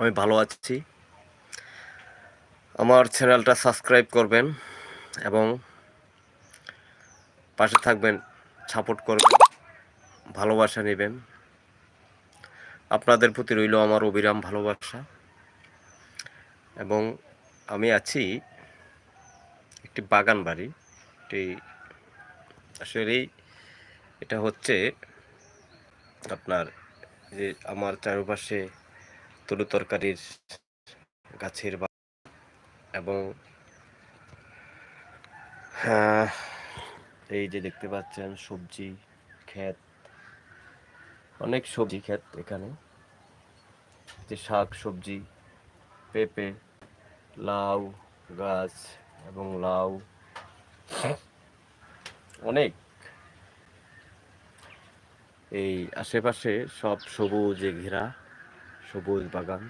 আমি ভালো আছি। আমার চ্যানেলটা সাবস্ক্রাইব করবেন এবং পাশে থাকবেন, সাপোর্ট করবেন, ভালোবাসা নেবেন। আপনাদের প্রতি রইল আমার অবিরাম ভালোবাসা। এবং আমি আছি একটি বাগান বাড়ি। একটি আসলে এটা হচ্ছে আপনার যে আমার চারপাশে তরু তরকারির গাছের বা এবং হ্যাঁ, এই যে দেখতে পাচ্ছেন সবজি ক্ষেত অনেক সবজি ক্ষেত এখানে। যে শাক সবজি পেঁপে লাউ গাছ এবং লাউ অনেক। এই আশেপাশে সব সবুজে ঘেরা। সবুজ বাগান,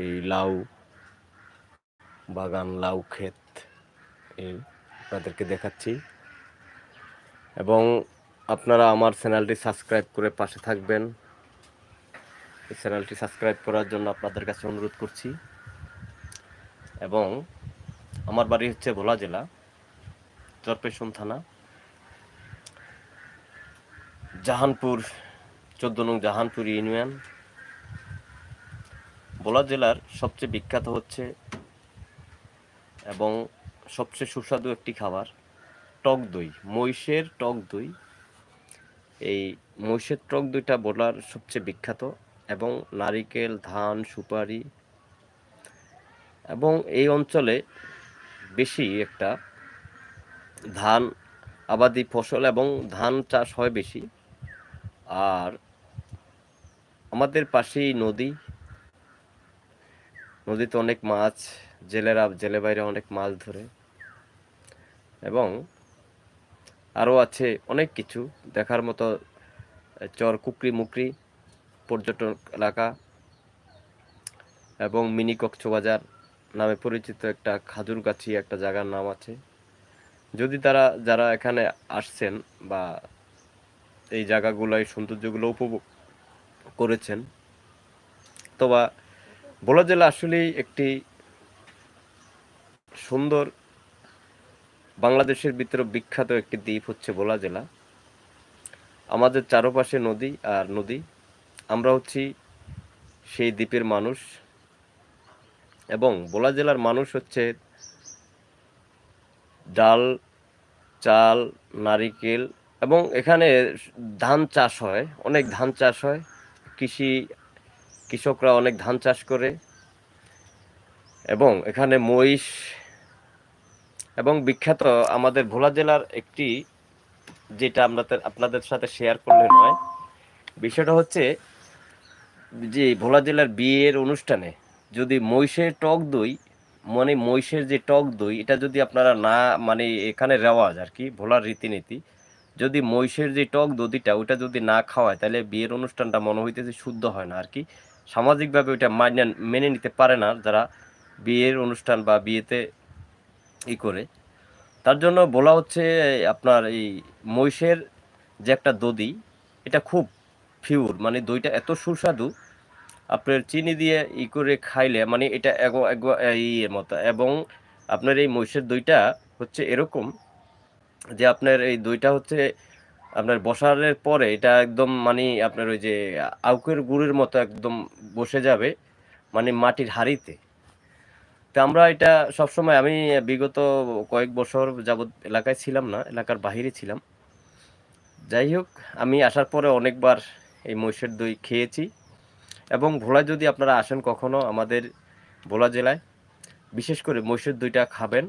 এই লাউ বাগান, লাউ ক্ষেত, এই আপনাদেরকে দেখাচ্ছি। এবং আপনারা আমার চ্যানেলটি সাবস্ক্রাইব করে পাশে থাকবেন। এই চ্যানেলটি সাবস্ক্রাইব করার জন্য আপনাদের কাছে অনুরোধ করছি। এবং আমার বাড়ি হচ্ছে ভোলা জেলা চরপেশন থানা। জাহানপুর, চোদ্দ নং জাহানপুর ইউনিয়ন। ভোলা জেলার সবচেয়ে বিখ্যাত হচ্ছে এবং সবচেয়ে সুস্বাদু একটি খাবার, টক দই, মহিষের টক দই। এই মহিষের টক দইটা বলার সবচেয়ে বিখ্যাত এবং নারিকেল, ধান, সুপারি এবং এই অঞ্চলে বেশি একটা ধান আবাদি ফসল এবং ধান চাষ হয় বেশি। আর আমাদের পাশেই নদী নদীতে অনেক মাছ, জেলেরা, জেলে বাইরে অনেক মাছ ধরে। এবং আরও আছে অনেক কিছু। দেখার মতো চর, কুকরি, মুকরি, পর্যটন এলাকা এবং মিনি কক্সবাজার নামে পরিচিত একটা খাজুরগাছি একটা জায়গার নাম আছে। যদি তারা, যারা এখানে আসছেন বা এই জায়গাগুলো এই সৌন্দর্যগুলো উপভোগ করেছেন, অথবা ভোলা জেলা আসলেই একটি সুন্দর বাংলাদেশের ভিতরে বিখ্যাত একটি দ্বীপ হচ্ছে ভোলা জেলা। আমাদের চারপাশে নদী আর নদী। আমরা হচ্ছি সেই দ্বীপের মানুষ। এবং ভোলা জেলার মানুষ হচ্ছে ডাল, চাল, নারিকেল এবং এখানে ধান চাষ হয়, অনেক ধান চাষ হয়। কৃষি কৃষকরা অনেক ধান চাষ করে এবং এখানে মহিষ এবং বিখ্যাত আমাদের ভোলা জেলার একটি যেটা আপনাদের আপনাদের সাথে শেয়ার করলে নয়। বিষয়টা হচ্ছে যে ভোলা জেলার বিয়ের অনুষ্ঠানে যদি মহিষের টক দই মানে মহিষের যে টক দই, এটা যদি আপনারা না মানে এখানে রেওয়াজ আর কি, ভোলার রীতিনীতি, যদি মহিষের যে টক দধিটা ওটা যদি না খাওয়ায়, তাহলে বিয়ের অনুষ্ঠানটা মনে হইতেছে শুদ্ধ হয় না আর কি। সামাজিকভাবে ওইটা মানে মেনে নিতে পারে না যারা বিয়ের অনুষ্ঠান বা বিয়েতে ই করে। তার জন্য বলা হচ্ছে আপনার এই মহিষের যে একটা দদি এটা খুব ফিউর মানে দইটা এত সুস্বাদু, আপনার চিনি দিয়ে ই করে খাইলে মানে এটা ইয়ের মতো। এবং আপনার এই মহিষের দইটা হচ্ছে এরকম যে আপনার এই দইটা হচ্ছে আপনার বসারের পরে এটা একদম মানে আপনার ওই যে আউকের গুড়ের মতো একদম বসে যাবে মানে মাটির হাড়িতে। তো আমরা এটা সবসময় আমি বিগত কয়েক বছর যাবৎ এলাকায় ছিলাম না, এলাকার বাহিরে ছিলাম। যাই হোক, আমি আসার পরে অনেকবার এই মহিষের দই খেয়েছি। এবং ভোলা যদি আপনারা আসেন কখনো আমাদের ভোলা জেলায়, বিশেষ করে মহিষের দইটা খাবেন।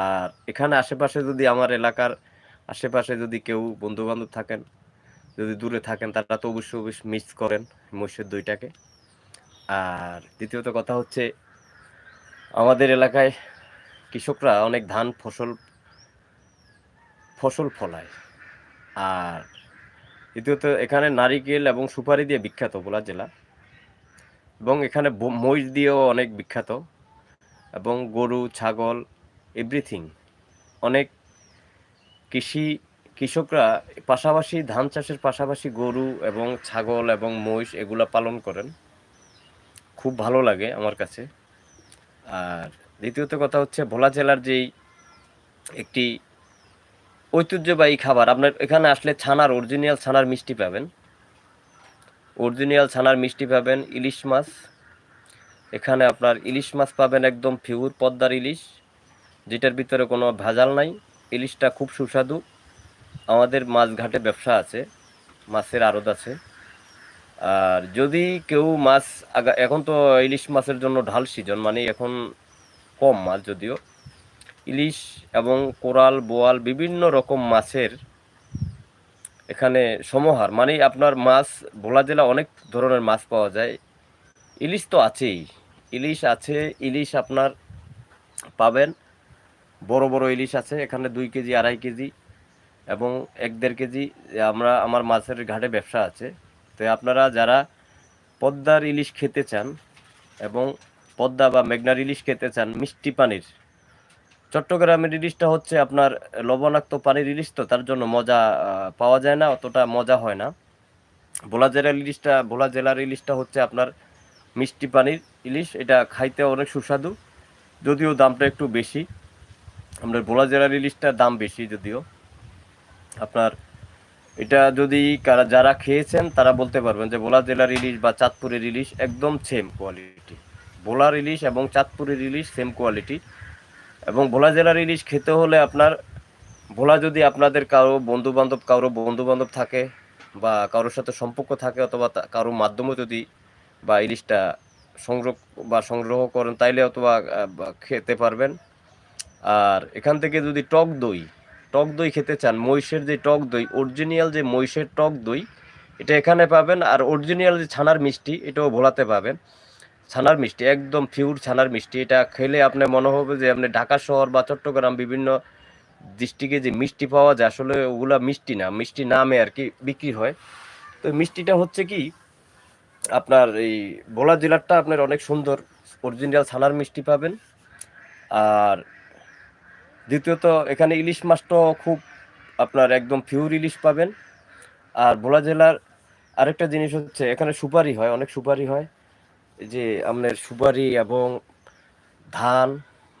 আর এখানে আশেপাশে যদি আমার এলাকার আশেপাশে যদি কেউ বন্ধুবান্ধব থাকেন, যদি দূরে থাকেন, তারা তো অবশ্যই অবশ্যই মিস করেন মহিষের দইটাকে। আর দ্বিতীয়ত কথা হচ্ছে, আমাদের এলাকায় কৃষকরা অনেক ধান ফসল ফসল ফলায়। আর দ্বিতীয়ত এখানে নারিকেল এবং সুপারি দিয়ে বিখ্যাত বোলা জেলা। এবং এখানে মহিষ দিয়েও অনেক বিখ্যাত। এবং গরু, ছাগল এভরিথিং অনেক কৃষি, কৃষকরা পাশাপাশি ধান চাষের পাশাপাশি গরু এবং ছাগল এবং মহিষ এগুলা পালন করেন। খুব ভালো লাগে আমার কাছে। আর দ্বিতীয়ত কথা হচ্ছে ভোলা জেলার যেই একটি ঐতিহ্যবাহী খাবার, আপনার এখানে আসলে ছানার অরিজিনাল ছানার মিষ্টি পাবেন। অরিজিনাল ছানার মিষ্টি পাবেন ইলিশ মাছ। এখানে আপনার ইলিশ মাছ পাবেন একদম ফিউর পদ্মার ইলিশ, যেটার ভিতরে কোনো ভেজাল নাই। ইলিশটা খুব সুস্বাদু। আমাদের মাছ ঘাটে ব্যবসা আছে, মাছের আড়ত আছে। আর যদি কেউ মাছ আগা এখন তো ইলিশ মাছের জন্য ঢাল সিজন মানে এখন কম মাছ যদিও। ইলিশ এবং কোরাল, বোয়াল বিভিন্ন রকম মাছের এখানে সমহার মানে আপনার মাছ, ভোলা জেলা অনেক ধরনের মাছ পাওয়া যায়। ইলিশ তো আছেই। ইলিশ আছে, ইলিশ আপনার পাবেন। বড় বড় ইলিশ আছে, এখানে দুই কেজি, আড়াই কেজি এবং এক দেড় কেজি আমরা, আমার মাছের ঘাটে ব্যবসা আছে। তো আপনারা যারা পদ্মার ইলিশ খেতে চান এবং পদ্মা বা মেঘনার ইলিশ খেতে চান, মিষ্টি পানির, চট্টগ্রামের ইলিশটা হচ্ছে আপনার লবণাক্ত পানির ইলিশ তো, তার জন্য মজা পাওয়া যায় না, অতটা মজা হয় না। ভোলা জেলার ইলিশটা, ভোলা জেলার ইলিশটা হচ্ছে আপনার মিষ্টি পানির ইলিশ, এটা খাইতে অনেক সুস্বাদু, যদিও দামটা একটু বেশি। আপনার ভোলা জেলার ইলিশটার দাম বেশি যদিও। আপনার এটা যদি কারা, যারা খেয়েছেন তারা বলতে পারবেন যে ভোলা জেলার ইলিশ বা চাঁদপুরের ইলিশ একদম সেম কোয়ালিটি ভোলার ইলিশ এবং চাঁদপুরের ইলিশ সেম কোয়ালিটি এবং ভোলা জেলার ইলিশ খেতে হলে আপনার, ভোলা যদি আপনাদের কারও বন্ধু বান্ধব কারও বন্ধু বান্ধব থাকে বা কারোর সাথে সম্পর্ক থাকে অথবা কারোর মাধ্যমে যদি বা ইলিশটা সংগ্রহ বা সংগ্রহ করেন, তাইলে অথবা খেতে পারবেন। আর এখান থেকে যদি টক দই টক দই খেতে চান, মহিষের যে টক দই অরিজিনাল যে মহিষের টক দই, এটা এখানে পাবেন। আর অরিজিনাল যে ছানার মিষ্টি, এটাও ভোলাতে পাবেন। ছানার মিষ্টি, একদম ফিউর ছানার মিষ্টি। এটা খেলে আপনার মনে হবে যে আপনি ঢাকা শহর বা চট্টগ্রাম বিভিন্ন ডিস্ট্রিক্টে যে মিষ্টি পাওয়া যায়, আসলে ওগুলা মিষ্টি না। মিষ্টি নামে আর কি বিক্রি হয়। তো মিষ্টিটা হচ্ছে কি, আপনার এই ভোলা জেলারটা আপনার অনেক সুন্দর। অরিজিনাল ছানার মিষ্টি পাবেন। আর দ্বিতীয়ত, এখানে ইলিশ মাছটাও খুব আপনার একদম পিওর ইলিশ পাবেন। আর ভোলা জেলার আরেকটা জিনিস হচ্ছে, এখানে সুপারি হয়, অনেক সুপারি হয়। যে আপনার সুপারি এবং ধান,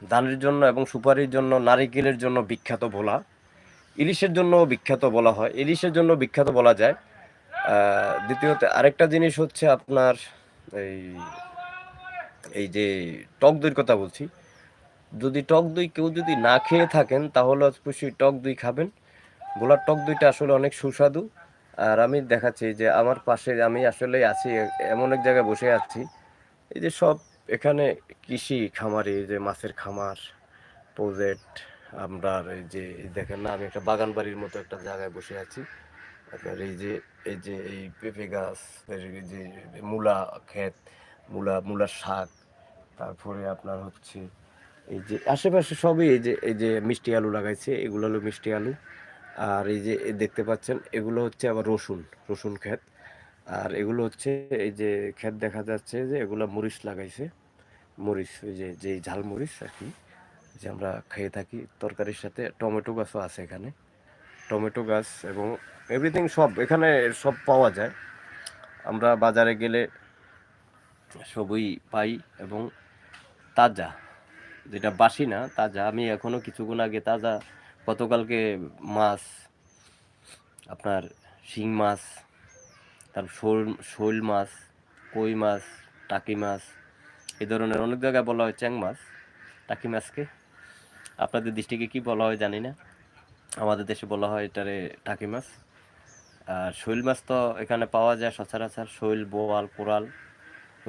ধানের জন্য এবং সুপারির জন্য নারিকেলের জন্য বিখ্যাত ভোলা। ইলিশের জন্য বিখ্যাত বলা হয়, ইলিশের জন্য বিখ্যাত বলা যায়। দ্বিতীয়ত আরেকটা জিনিস হচ্ছে আপনার এই এই যে টক দইয়ের কথা বলছি যদি টক দই কেউ যদি না খেয়ে থাকেন, তাহলে অবশ্যই টক দই খাবেন। গোলার টক দইটা আসলে অনেক সুস্বাদু। আর আমি দেখাচ্ছি যে আমার পাশে আমি আসলে আছি, এমন এক জায়গায় বসে আছি। এই যে সব এখানে কৃষি খামারি যে মাছের খামার, প্রজেক্ট, আমরা এই যে দেখেন না, আমি একটা বাগান বাড়ির মতো একটা জায়গায় বসে আছি। আপনার এই যে এই যে এই পেঁপে গাছ এই যে মূলা ক্ষেত, মূলা, মূলার শাক, তারপরে আপনার হচ্ছে এই যে আশেপাশে সবই এই যে এই যে মিষ্টি আলু লাগাইছে, এগুলো হলো মিষ্টি আলু। আর এই যে দেখতে পাচ্ছেন, এগুলো হচ্ছে আবার রসুন রসুন ক্ষেত। আর এগুলো হচ্ছে এই যে ক্ষেত দেখা যাচ্ছে যে এগুলো মরিচ লাগাইছে। মরিচ ওই যে যে ঝাল মরিচ আর কি, যে আমরা খেয়ে থাকি। তরকারির সাথে টমেটো গাছও আছে এখানে। টমেটো গাছ এবং এভরিথিং সব, এখানে সব পাওয়া যায়। আমরা বাজারে গেলে সবই পাই এবং তাজা। যেটা বাসি না, তাজা। আমি এখনও কিছুক্ষণ আগে তাজা গতকালকে মাছ, আপনার শিং মাছ তারপর শোল শোল মাছ, কই মাছ, টাকি মাছ, এ ধরনের অনেক জায়গায় বলা হয় চ্যাং মাছ। টাকি মাছকে আপনাদের দৃষ্টিকে কি বলা হয় জানি না। আমাদের দেশে বলা হয় এটারে টাকি মাছ। আর শৈল মাছ তো এখানে পাওয়া যায় সচরাচর শৈল, বোয়াল, কোরাল,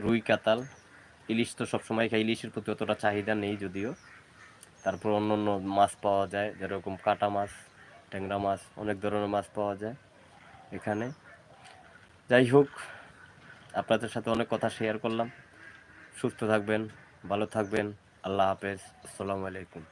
রুই কাতাল ইলিশ তো সবসময় খাই, ইলিশের প্রতি অতটা চাহিদা নেই যদিও। তারপর অন্য অন্য মাছ পাওয়া যায়, যেরকম কাটা মাছ, ট্যাংরা মাছ, অনেক ধরনের মাছ পাওয়া যায় এখানে। যাই হোক, আপনাদের সাথে অনেক কথা শেয়ার করলাম। সুস্থ থাকবেন, ভালো থাকবেন, আল্লাহ হাফেজ, আসসালামু আলাইকুম।